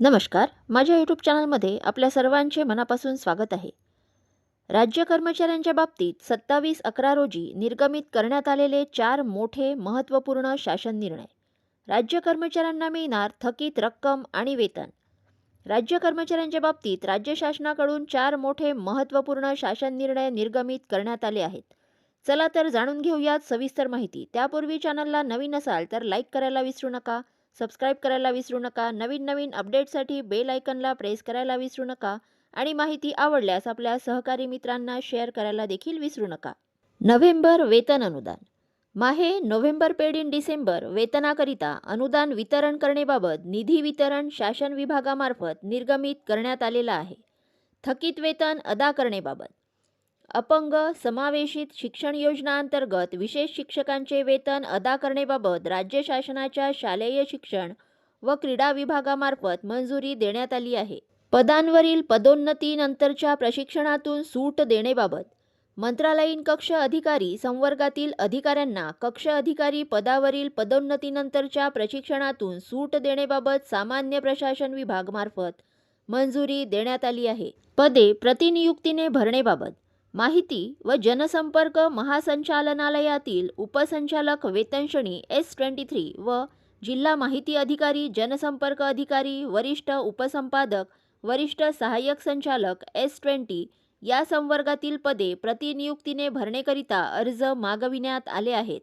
नमस्कार. माझ्या यूट्यूब चॅनलमध्ये आपल्या सर्वांचे मनापासून स्वागत आहे. राज्य कर्मचाऱ्यांच्या बाबतीत सत्तावीस अकरा रोजी निर्गमित करण्यात आलेले चार मोठे महत्त्वपूर्ण शासन निर्णय. राज्य कर्मचाऱ्यांना मिळणार थकीत रक्कम आणि वेतन. राज्य कर्मचाऱ्यांच्या बाबतीत राज्य शासनाकडून चार मोठे महत्त्वपूर्ण शासन निर्णय निर्गमित करण्यात आले आहेत. चला तर जाणून घेऊयात सविस्तर माहिती. त्यापूर्वी चॅनलला नवीन असाल तर लाईक करायला विसरू नका. सबस्क्राईब करायला विसरू नका. नवीन नवीन अपडेटसाठी बेल आयकनला प्रेस करायला विसरू नका. आणि माहिती आवडल्यास आपल्या सहकारी मित्रांना शेअर करायला देखील विसरू नका. नोव्हेंबर वेतन अनुदान. माहे नोव्हेंबर पेड इन डिसेंबर वेतनाकरिता अनुदान वितरण करणेबाबत निधी वितरण शासन विभागामार्फत निर्गमित करण्यात आलेला आहे. थकीत वेतन अदा करणेबाबत अपंग समावेशित शिक्षण योजना अंतर्गत विशेष शिक्षकांचे वेतन अदा करणेबाबत राज्य शासनाच्या शालेय शिक्षण व क्रीडा विभागामार्फत मंजुरी देण्यात आली आहे. पदांवरील पदोन्नतीनंतरच्या प्रशिक्षणातून सूट देणेबाबत मंत्रालयीन कक्ष अधिकारी संवर्गातील अधिकाऱ्यांना कक्ष अधिकारी पदावरील पदोन्नतीनंतरच्या प्रशिक्षणातून सूट देणेबाबत सामान्य प्रशासन विभागमार्फत मंजुरी देण्यात आली आहे. पदे प्रतिनियुक्तीने भरणेबाबत माहिती व जनसंपर्क महासंचालनालयातील उपसंचालक वेतनश्रेणी एस ट्वेंटी थ्री व जिल्हा माहिती अधिकारी जनसंपर्क अधिकारी वरिष्ठ उपसंपादक वरिष्ठ सहाय्यक संचालक एस ट्वेंटी या संवर्गातील पदे प्रतिनियुक्तीने भरणेकरिता अर्ज मागविण्यात आले आहेत.